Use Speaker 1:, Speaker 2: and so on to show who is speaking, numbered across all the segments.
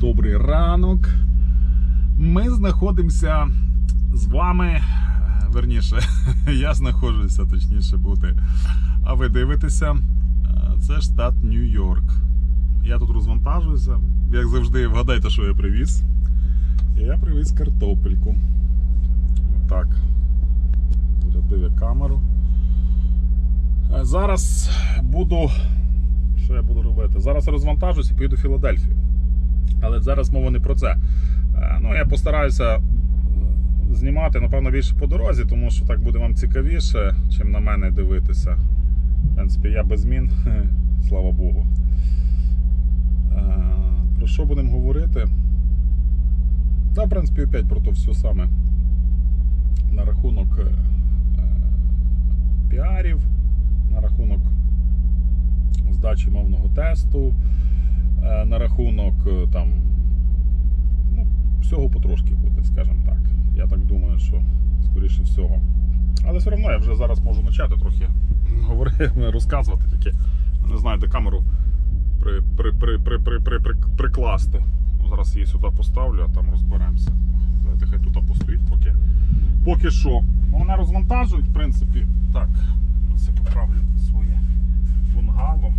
Speaker 1: Добрий ранок. Ми знаходимося з вами. Верніше, я знаходжуся, точніше бути. А ви дивитеся, е, це штат Нью-Йорк. Я тут розвантажуюся. Як завжди, вгадайте, що я привіз. Я привіз картопельку. Так. Зарядив я камеру. Е, Зараз буду. Що я буду робити? Зараз розвантажуюся і поїду в Філадельфію. Але зараз мова не про це. Е, Ну, я постараюся е, знімати, напевно, більше по дорозі, тому що так буде вам цікавіше, чим на мене дивитися. В принципі, я без змін, слава Богу. Е, Про що будемо говорити? Та, в принципі, опять про то все саме. На рахунок піарів, на рахунок здачі мовного тесту, на рахунок е, там ну, всього потрошки буде, скажімо так. Я так думаю, що скоріше всього. Але все одно я вже зараз можу почати трохи говорити, розказувати таке. Не знаю, де камеру при, при, при, при, при, при, при, прикласти. Ну, Зараз її сюди поставлю, а там розберемося. Давайте хай тут постоїть поки. Поки що. Ну, Мене розвантажують, в принципі. Так, я поправлю своє бунгало.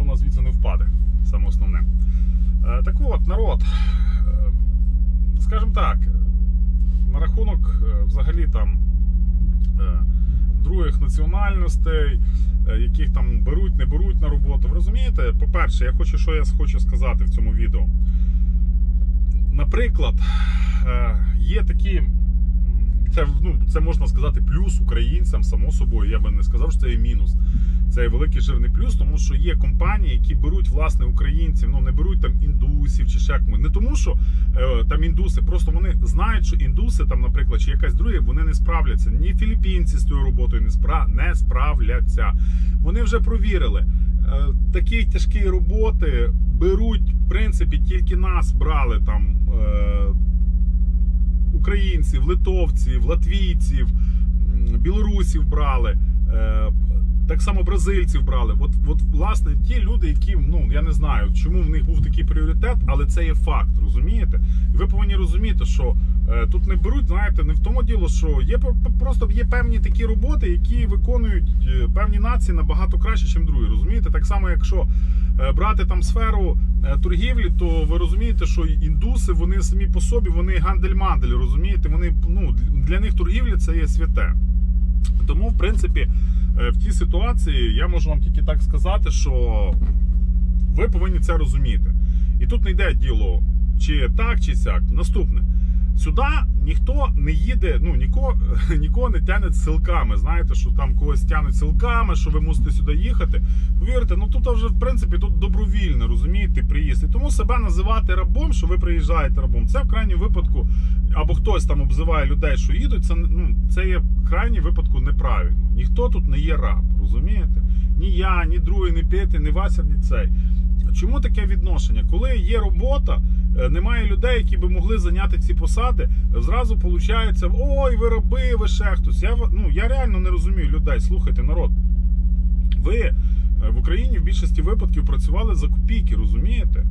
Speaker 1: Що вона звідси не впаде. Саме основне. Е, так от, народ. Е, скажімо так, на рахунок е, взагалі там других національностей, яких там беруть, не беруть на роботу. Ви розумієте? По-перше, я хочу, що я хочу сказати в цьому відео. Наприклад, є такі. Це, ну, це можна сказати плюс українцям, само собою. Я би не сказав, що це є мінус. Це великий жирний плюс, тому що є компанії, які беруть власне українців, ну не беруть там індусів чи ще кому. Не тому, що е, там індуси, просто вони знають, що індуси, там, наприклад, чи якась друга, вони не справляться. Ні філіппінці з тою роботою не, спра... не справляться. Вони вже провірили. Е, такі тяжкі роботи беруть, в принципі, тільки нас брали там. Е, українців, литовців, латвійців, білорусів брали. е, Так само бразильців брали. От, от, власне, ті люди, які, ну я не знаю, чому в них був такий пріоритет, але це є факт, розумієте? Ви повинні розуміти, що е, тут не беруть, знаєте, не в тому діло, що є просто є певні такі роботи, які виконують е, певні нації набагато краще, ніж другі. Розумієте? Так само, якщо е, брати там сферу е, торгівлі, то ви розумієте, що індуси вони самі по собі, вони гандель-мандель, розумієте? Вони ну для них торгівля це є святе. Тому, в принципі, е, в тій ситуації я можу вам тільки так сказати, що ви повинні це розуміти. І тут не йде діло, чи так, чи сяк. Наступне. Сюди ніхто не їде, ну нікого, нікого не тянуть силками. Знаєте, що там когось тянуть силками, що ви мусите сюди їхати. Повірте, ну тут вже в принципі тут добровільно, розумієте, приїзд. І тому себе називати рабом, що ви приїжджаєте рабом. Це в крайньому випадку, або хтось там обзиває людей, що їдуть. Це ну це є в крайній випадку неправильно. Ніхто тут не є раб, розумієте? Ні я, ні другий, ні п'ятий, ні Вася, ні цей. Чому таке відношення? Коли є робота, немає людей, які би могли зайняти ці посади, зразу виходить, ой, ви раби, ви ще хтось. Я, ну, я реально не розумію людей. Слухайте, народ. Ви е, в Україні в більшості випадків працювали за копійки, розумієте?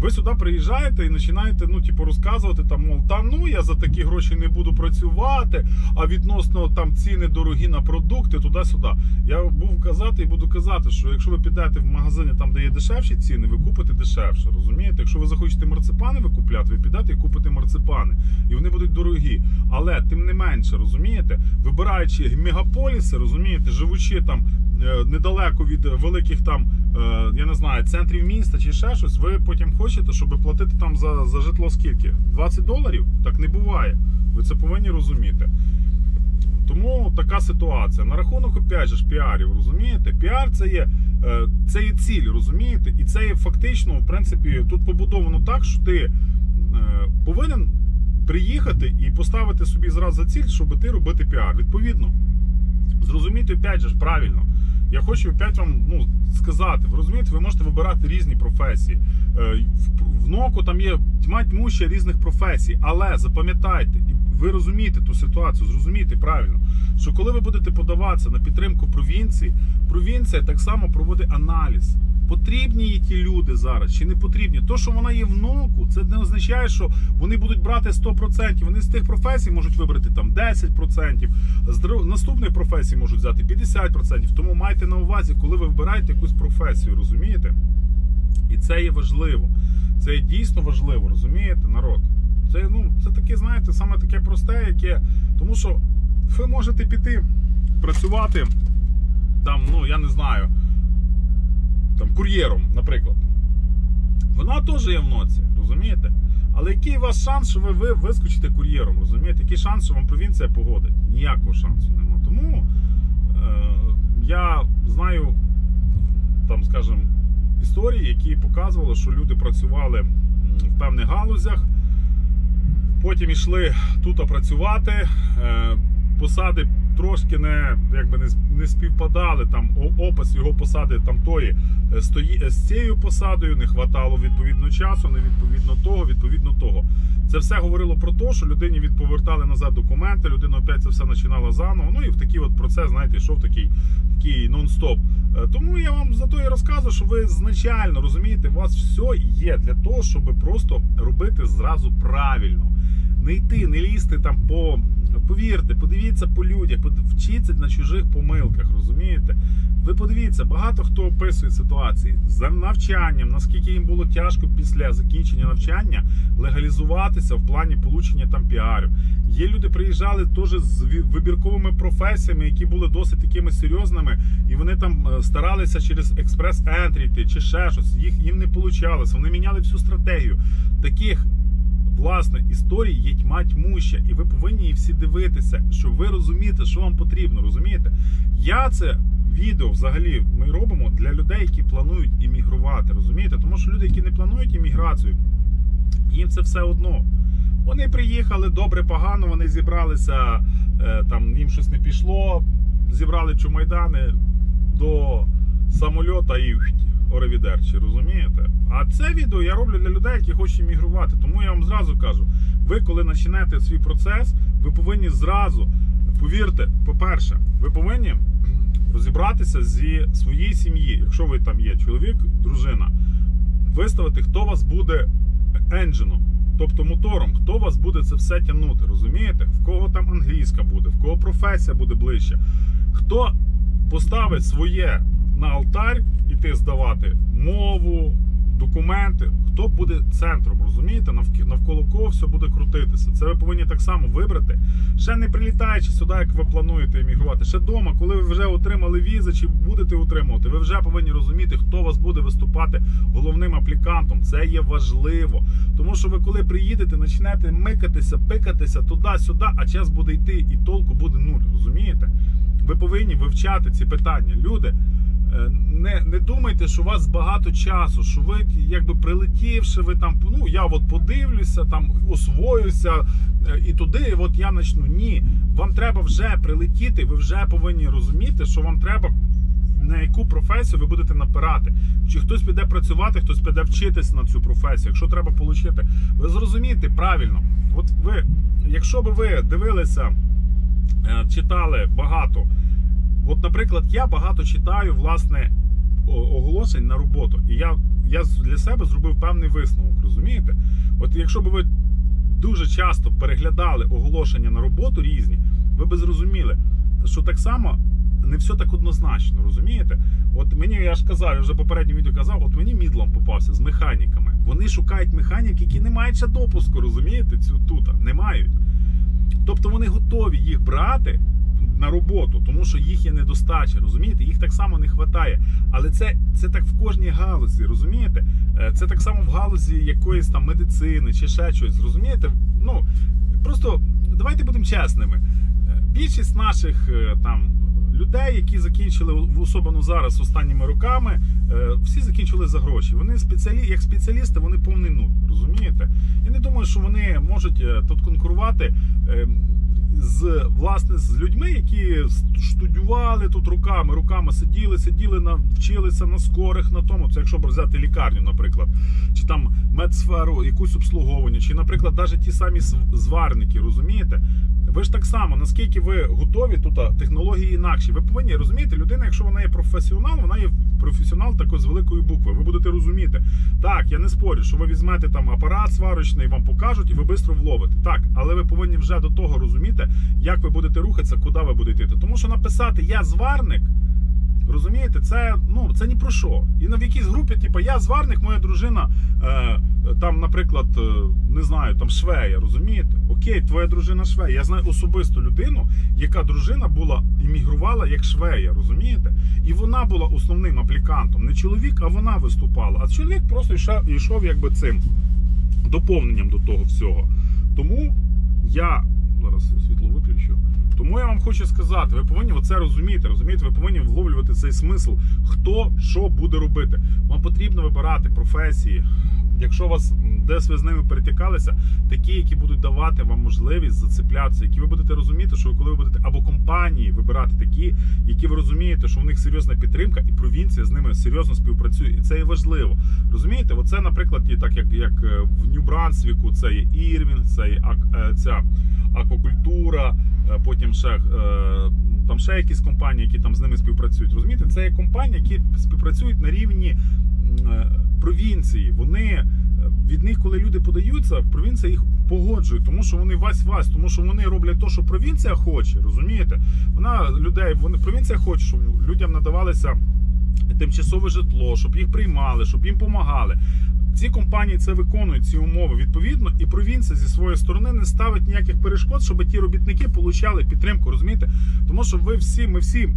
Speaker 1: Ви сюди приїжджаєте і починаєте ну, типу, розказувати, там, мов, та ну я за такі гроші не буду працювати, а відносно там ціни дорогі на продукти, туди-сюди. Я був казати і буду казати, що якщо ви підете в магазині, там, де є дешевші ціни, ви купите дешевше. Розумієте? Якщо ви захочете марципани ви купляти, ви підете і купите марципани. І вони будуть дорогі. Але тим не менше, розумієте, вибираючи мегаполіси, розумієте, живучи там е, недалеко від великих там, е, я не знаю, центрів міста чи ще щось, ви потім хочете, щоб платити там за, за житло скільки? 20 доларів? Так не буває. Ви це повинні розуміти. Тому така ситуація. На рахунок, опять же, піарів, розумієте? Піар це є, е, це є ціль, розумієте? І це є фактично, в принципі, тут побудовано так, що ти е, повинен приїхати і поставити собі зразу за ціль, щоб ти робити піар. Відповідно, зрозуміти, опять же, правильно. Я хочу опять вам ну, сказати, ви розумієте, ви можете вибирати різні професії. Е, В, НОКу там є тьма тьмуща різних професій, але запам'ятайте, ви розумієте ту ситуацію, зрозумієте правильно, що коли ви будете подаватися на підтримку провінції, провінція так само проводить аналіз. Потрібні їй ті люди зараз чи не потрібні? То, що вона є в НОКу, це не означає, що вони будуть брати 100%. Вони з тих професій можуть вибрати там 10%, з наступних професій можуть взяти 50%. Тому майте на увазі, коли ви вибираєте якусь професію, розумієте? І це є важливо. Це є дійсно важливо, розумієте, народ? Це, ну, це таке, знаєте, саме таке просте, яке. Тому що ви можете піти працювати там, ну, я не знаю, там, кур'єром, наприклад. Вона теж є в ноці, розумієте? Але який у вас шанс, що ви, ви вискочите кур'єром, розумієте? Який шанс, що вам провінція погодить? Ніякого шансу нема. Тому е, я знаю, там, скажімо, історії, які показували, що люди працювали в певних галузях, потім йшли тут працювати. Посади трошки не, якби не, не співпадали. Там опис його посади там тої е, стої, е, з цією посадою, не хватало відповідно часу, не відповідно того, відповідно того. Це все говорило про те, що людині відповертали назад документи, людина опять це все починала заново. Ну і в такий от процес, знаєте, йшов такий, такий нон-стоп. Е, Тому я вам за то і розказую, що ви значально розумієте, у вас все є для того, щоб просто робити зразу правильно. Не йти, не лізти там по. Повірте, подивіться по людях, вчіться на чужих помилках, розумієте? Ви подивіться, багато хто описує ситуації за навчанням, наскільки їм було тяжко після закінчення навчання легалізуватися в плані получення там піарів. Є люди, приїжджали теж з вибірковими професіями, які були досить такими серйозними, і вони там е, старалися через експрес-ентрі йти чи ще щось. Їх їм не вийшло. Вони міняли всю стратегію. Таких власне історій є тьма тьмуща, і ви повинні її всі дивитися, щоб ви розумієте, що вам потрібно. Розумієте? Я це відео взагалі ми робимо для людей, які планують іммігрувати. Розумієте? Тому що люди, які не планують імміграцію, їм це все одно. Вони приїхали добре, погано, вони зібралися, е, там їм щось не пішло, зібрали чумайдани до самольота і оревідерчі, розумієте? А це відео я роблю для людей, які хочуть іммігрувати. Тому я вам зразу кажу: ви, коли почнете свій процес, ви повинні зразу, повірте, по-перше, ви повинні розібратися зі своєї сім'ї, якщо ви там є чоловік, дружина, виставити, хто вас буде енджином, тобто мотором, хто вас буде це все тягнути, розумієте? В кого там англійська буде, в кого професія буде ближче, хто поставить своє на алтарь іти здавати мову, документи, хто буде центром, розумієте? Навк- Навколо кого все буде крутитися. Це ви повинні так само вибрати. Ще не прилітаючи сюди, як ви плануєте емігрувати. Ще вдома, коли ви вже отримали візи чи будете отримувати, ви вже повинні розуміти, хто вас буде виступати головним аплікантом. Це є важливо. Тому що ви, коли приїдете, почнете микатися, пикатися туди-сюди, а час буде йти, і толку буде нуль. Розумієте? Ви повинні вивчати ці питання. Люди. Е, Не, не думайте, що у вас багато часу, що ви якби прилетівши, ви там ну я от подивлюся, там освоюся е, і туди, от я почну. Ні, вам треба вже прилетіти. Ви вже повинні розуміти, що вам треба на яку професію ви будете напирати. Чи хтось піде працювати, хтось піде вчитися на цю професію. Якщо треба отримати, ви зрозумієте правильно. От ви, якщо би ви дивилися, е, читали багато. Наприклад, я багато читаю власне оголошень на роботу, і я, я для себе зробив певний висновок. Розумієте? От якщо б ви дуже часто переглядали оголошення на роботу різні, ви б зрозуміли, що так само не все так однозначно, розумієте? От мені я ж казав, я вже попередньо відео казав, от мені мідлом попався з механіками. Вони шукають механік, які не мають ще допуску, розумієте? Цю тут не мають. Тобто вони готові їх брати на роботу, тому що їх є недостача, розумієте? Їх так само не вистачає. Але це, це так в кожній галузі, розумієте? Е, Це так само в галузі якоїсь там медицини чи ще щось, розумієте? Ну просто давайте будемо чесними. Е, Більшість наших е, там людей, які закінчили в- особливо зараз останніми роками, всі закінчили за гроші. Вони спеціалі, як спеціалісти, вони повний нуль, розумієте? Я не думаю, що вони можуть тут конкурувати. З власне з людьми, які студіювали тут руками, руками сиділи, сиділи на вчилися на скорих на тому. Це якщо б взяти лікарню, наприклад, чи там медсферу, якусь обслуговування, чи, наприклад, навіть ті самі зварники, розумієте? Ви ж так само, наскільки ви готові тут технології інакші. Ви повинні розуміти, людина, якщо вона є професіонал, вона є професіонал також з великої букви. Ви будете розуміти. Так, я не спорю, що ви візьмете там апарат сварочний, вам покажуть, і ви швидко вловите. Так, але ви повинні вже до того розуміти, як ви будете рухатися, куди ви будете йти. Тому що написати я зварник. Розумієте, це ну це ні про що. І на в якійсь групі, типу, я зварник, моя дружина, е, там, наприклад, е, не знаю, там швея, розумієте? Окей, твоя дружина швея. Я знаю особисту людину, яка дружина була іммігрувала як швея, розумієте? І вона була основним аплікантом. Не чоловік, а вона виступала. А чоловік просто йшов, йшов якби цим доповненням до того всього. Тому я зараз світло виключу. Тому я вам хочу сказати, ви повинні оце розуміти. Розумієте, ви повинні вловлювати цей смисл, хто що буде робити. Вам потрібно вибирати професії. Якщо вас десь ви з ними перетікалися, такі, які будуть давати вам можливість зацеплятися, які ви будете розуміти, що ви коли ви будете або компанії вибирати такі, які ви розумієте, що в них серйозна підтримка, і провінція з ними серйозно співпрацює, і це є важливо. Розумієте, оце, наприклад, є так, як, як е, в Нью-Брансвіку, це є Ірвінг, це є е, ця аквакультура, е, потім ще. Там ще якісь компанії, які там з ними співпрацюють. Розумієте, це є компанії, які співпрацюють на рівні провінції. Вони е, від них, коли люди подаються, провінція їх погоджує, тому що вони вась вась, тому що вони роблять те, що провінція хоче. Розумієте? Вона людей, вони провінція хоче, щоб людям надавалося тимчасове житло, щоб їх приймали, щоб їм допомагали. Ці компанії це виконують ці умови відповідно, і провінція зі своєї сторони не ставить ніяких перешкод, щоб ті робітники получали підтримку. Розумієте? Тому що ви всі, ми всі.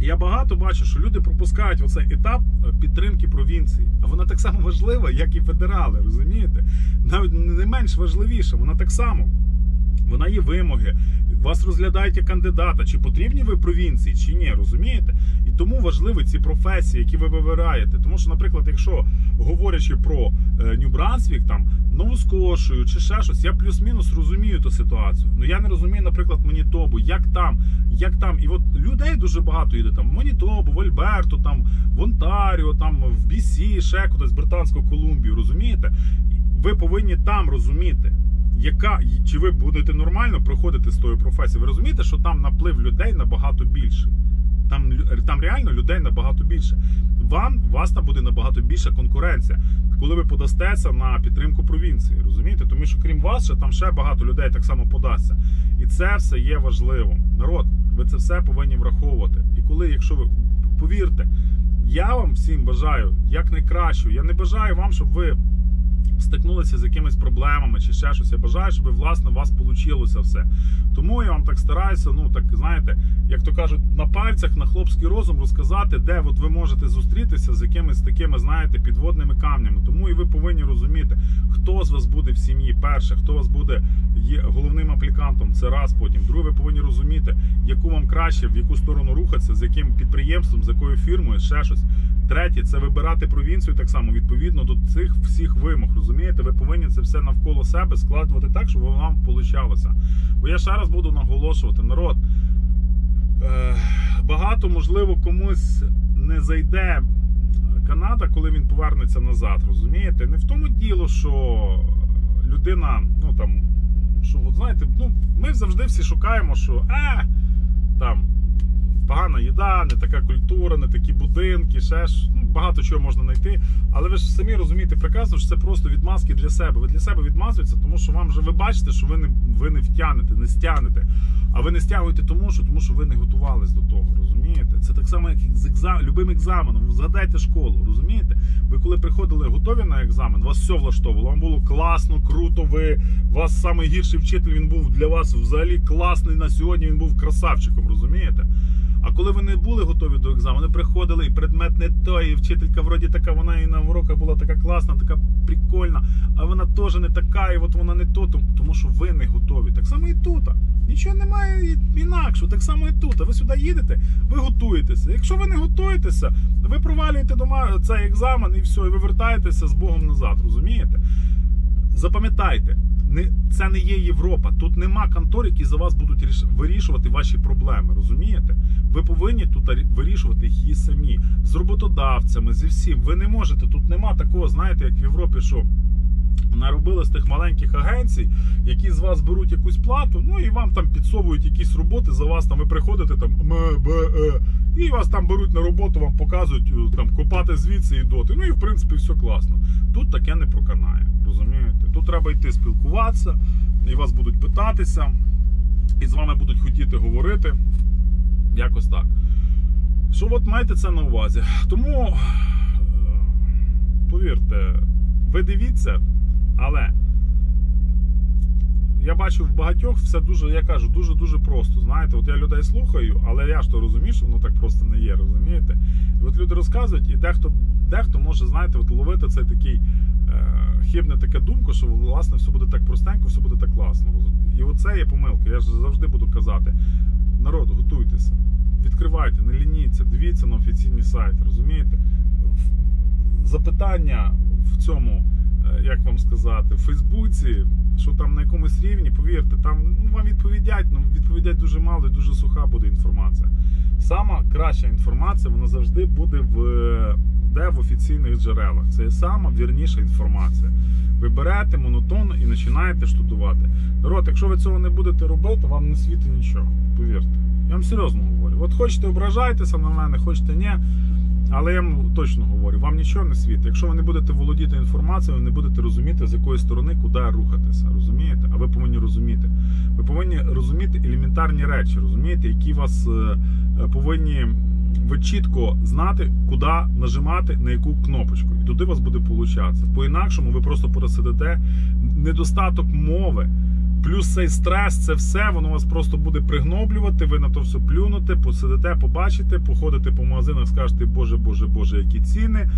Speaker 1: Я багато бачу, що люди пропускають оцей етап е, підтримки провінції. А вона так само важлива, як і федерали, розумієте? Навіть не менш важливіша, вона так само. Вона є вимоги, вас розглядають як кандидата, чи потрібні ви провінції, чи ні, розумієте? І тому важливі ці професії, які ви вибираєте. Тому що, наприклад, якщо говорячи про е, Нью-Брансвік, там Нову Скошую чи ще щось, я плюс-мінус розумію ту ситуацію. Ну я не розумію, наприклад, Манітобу, як там, як там. І от людей дуже багато їде там в Манітобу, в Альберту, там в Онтаріо, там в BC, ще кудись, Британську Колумбію, розумієте? Ви повинні там розуміти яка чи ви будете нормально проходити з тою професією? Ви розумієте, що там наплив людей набагато більше. Там, лю- там реально людей набагато більше. Вам вас там буде набагато більша конкуренція, коли ви подастеся на підтримку провінції. Розумієте? Тому що крім вас, ще там ще багато людей так само подасться. І це все є важливо. Народ, ви це все повинні враховувати. І коли, якщо ви повірте, я вам всім бажаю як найкращого. Я не бажаю вам, щоб ви стикнулися з якимись проблемами чи ще щось. Я бажаю, щоб власне у вас вийшло все. Тому я вам так стараюся, ну так знаєте, як то кажуть, на пальцях, на хлопський розум розказати, де от ви можете зустрітися з якимись такими, знаєте, підводними камнями. Тому і ви повинні розуміти, хто з вас буде в сім'ї. Перше, хто вас буде головним аплікантом. Це раз потім. Друге, ви повинні розуміти, яку вам краще, в яку сторону рухатися, з яким підприємством, з якою фірмою, ще щось. Третє це вибирати провінцію так само відповідно до цих всіх вимог. Розумієте, ви повинні це все навколо себе складувати так, щоб воно вам получалося. Бо я ще раз буду наголошувати, народ. Е, багато, можливо, комусь не зайде Канада, коли він повернеться назад. Розумієте? Не в тому діло, що людина, ну там, що от знаєте, ну ми завжди всі шукаємо, що е, там погана їда, не така культура, не будинки, ще ж ну, багато чого можна знайти. Але ви ж самі розумієте прекрасно, що це просто відмазки для себе. Ви для себе відмазуєтеся, тому що вам вже ви бачите, що ви не ви не втягнете, не стягнете. А ви не стягуєте тому, що тому що ви не готувались до того. Розумієте? Це так само, як з екзам... любим екзаменом. Згадайте школу, розумієте? Ви коли приходили готові на екзамен, вас все влаштовувало. Вам було класно, круто. Ви вас найгірший вчитель. Він був для вас взагалі класний на сьогодні. Він був красавчиком, розумієте? А коли ви не були готові до екзамену, приходили, і предмет не той, і вчителька вроді така, вона і на уроках була така класна, така прикольна, а вона теж не така, і от вона не то, тому- що ви не готові. Так само і тут. Нічого немає і- інакшого, так само і тут. Ви сюди їдете, ви готуєтеся. Якщо ви не готуєтеся, ви провалюєте дома цей екзамен і все, і ви вертаєтеся з Богом назад, розумієте? Запам'ятайте, це не є Європа. Тут нема контор, які за вас будуть ріш- вирішувати ваші проблеми. Розумієте? Ви повинні тут вирішувати їх самі з роботодавцями, зі всім. Ви не можете. Тут нема такого, знаєте, як в Європі, що наробили з тих маленьких агенцій, які з вас беруть якусь плату, ну і вам там підсовують якісь роботи за вас. Там ви приходите там м, б, е, і вас там беруть на роботу, вам показують е, там копати звідси і доти. Ну і в принципі все класно. Тут таке не проканає. Розумієте? Тут треба йти спілкуватися, і вас будуть питатися, і з вами будуть хотіти говорити. Якось так. Що от майте це на увазі. Тому, е, повірте, ви дивіться, але я бачу в багатьох все дуже, я кажу, дуже-дуже просто. Знаєте, от я людей слухаю, але я ж то розумію, що воно так просто не є, розумієте? І от люди розказують, і дехто, дехто може, знаєте, от ловити цей такий е, хибне таке думку, що власне все буде так простенько, все буде так класно. І оце є помилка. Я ж завжди буду казати: народ, готуйтеся, відкривайте, не лініться, дивіться на офіційні сайти, розумієте? Запитання в цьому, е, як вам сказати, в Фейсбуці, що там на якомусь рівні, повірте, там ну, вам відповідять, ну відповідять дуже мало і дуже суха буде інформація. Сама краща інформація, вона завжди буде в де в офіційних джерелах. Це є сама вірніша інформація. Ви берете монотонно і починаєте штудувати. Народ, якщо ви цього не будете робити, вам не світить нічого. Повірте. Я вам серйозно говорю. От хочете ображайтеся на мене, хочете ні. Але я вам точно говорю, вам нічого не світить. Якщо ви не будете володіти інформацією, ви не будете розуміти, з якої сторони куди рухатися. Розумієте? А ви повинні розуміти. Ви повинні розуміти елементарні речі, розумієте, які вас е, е, повинні ви чітко знати, куди нажимати на яку кнопочку. І туди вас буде получатися. По-інакшому ви просто пересидите недостаток мови. Плюс цей стрес, це все, воно вас просто буде пригноблювати, ви на то все плюнете, посидите, побачите, походите по магазинах, скажете, Боже, Боже, Боже, які ціни,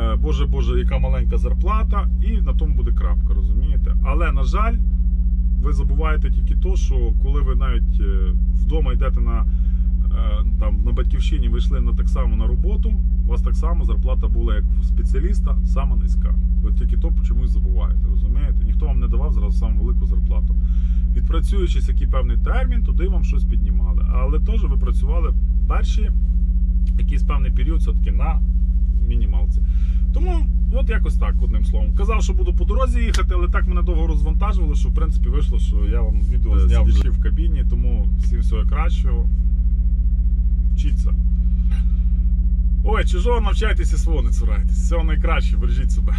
Speaker 1: е, Боже, Боже, яка маленька зарплата, і на тому буде крапка, розумієте? Але, на жаль, ви забуваєте тільки то, що коли ви навіть е, вдома йдете на, е, там, на батьківщині, ви йшли на, так само на роботу, у вас так само зарплата була як спеціаліста, сама низька. Ви тільки то чомусь забуваєте, розумієте? Давав зараз саму велику зарплату. Відпрацюючись який певний термін, туди вам щось піднімали. Але теж ви працювали перші якийсь певний період все-таки на мінімалці. Тому от якось так, одним словом. Казав, що буду по дорозі їхати, але так мене довго розвантажували, що в принципі вийшло, що я вам відео
Speaker 2: Е,
Speaker 1: зняв в кабіні, тому всім всього кращого. Вчіться. Ой, чужого навчайтеся свого не цурайтесь. Всього найкраще, бережіть себе.